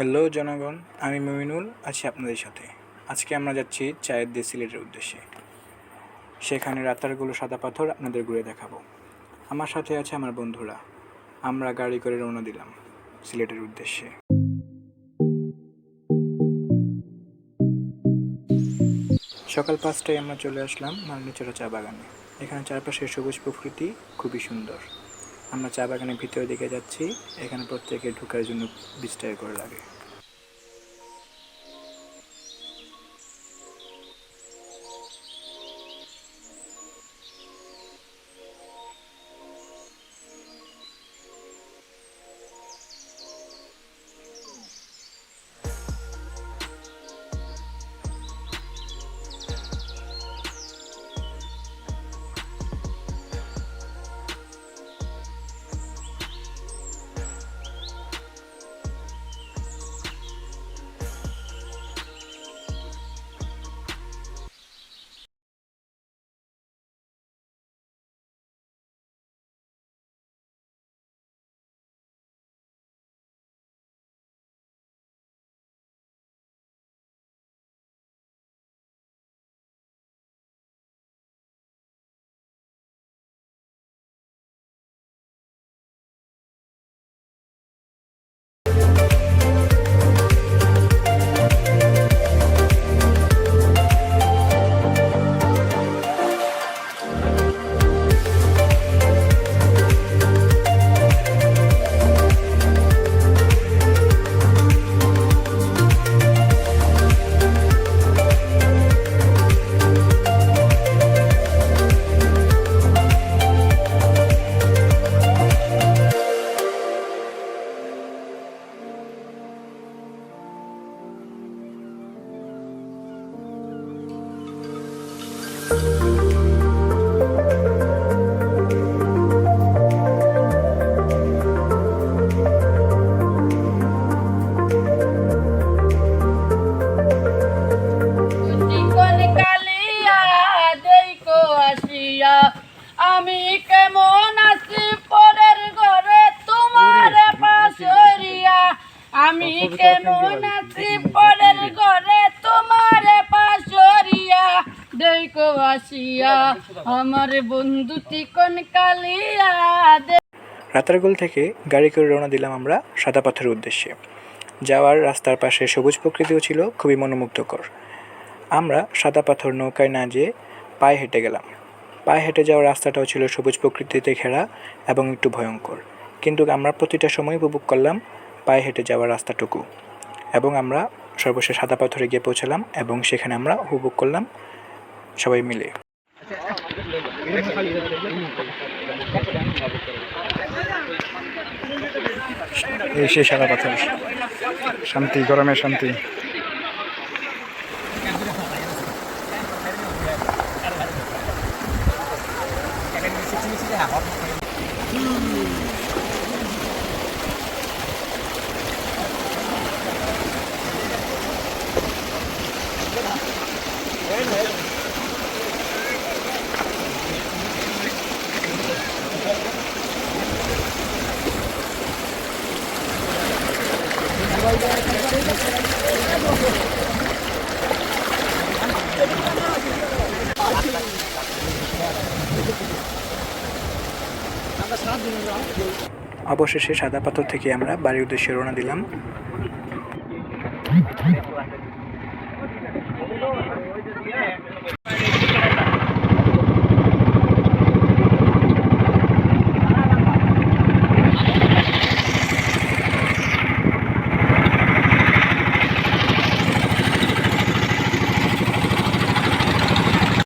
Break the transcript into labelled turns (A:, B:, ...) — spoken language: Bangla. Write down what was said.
A: হ্যালো জনগণ, আমি মমিনুল আছি আপনাদের সাথে। আজকে আমরা যাচ্ছি চায়ের দিয়ে সিলেটের উদ্দেশ্যে। সেখানে রাতারগুলো সাদা পাথর আপনাদের ঘুরে দেখাবো। আমার সাথে আছে আমার বন্ধুরা। আমরা গাড়ি করে রওনা দিলাম সিলেটের উদ্দেশ্যে। সকাল পাঁচটায় আমরা চলে আসলাম মালনিচরা চা বাগানে। এখানে চারপাশে সবুজ প্রকৃতি খুবই সুন্দর। আমরা চা বাগানের ভিতরে দিকে যাচ্ছি। এখানে প্রত্যেকে ঢুকার জন্য বিশ টাকা করে লাগে।
B: আমি কেমন আছি পরের ঘরে তোমার পাশরিয়া আমি কেমন আছি দেখো আসিয়া আমার বন্ধু তিকন কালিয়া
A: রাতারগুল থেকে গাড়ি করে রওনা দিলাম আমরা সাদা পাথরের উদ্দেশ্যে। যাওয়ার রাস্তার পাশে সবুজ প্রকৃতিও ছিল খুবই মনোমুগ্ধকর। আমরা সাদা পাথর নৌকায় না যেয়ে পায়ে হেঁটে গেলাম। পায়ে হেঁটে যাওয়ার রাস্তাটাও ছিল সবুজ প্রকৃতিতে ঘেরা এবং একটু ভয়ঙ্কর। কিন্তু আমরা প্রতিটা সময় উপভোগ করলাম পায়ে হেঁটে যাওয়ার রাস্তাটুকু। এবং আমরা সর্বশেষ সাদা পাথরে গিয়ে পৌঁছালাম এবং সেখানে আমরা উপভোগ করলাম সবাই মিলে। এই সেই সাদা পাথর। শান্তি গরমে শান্তি। অবশেষে সাদা পাথর থেকে আমরা বাড়ির উদ্দেশ্যে রওনা দিলাম।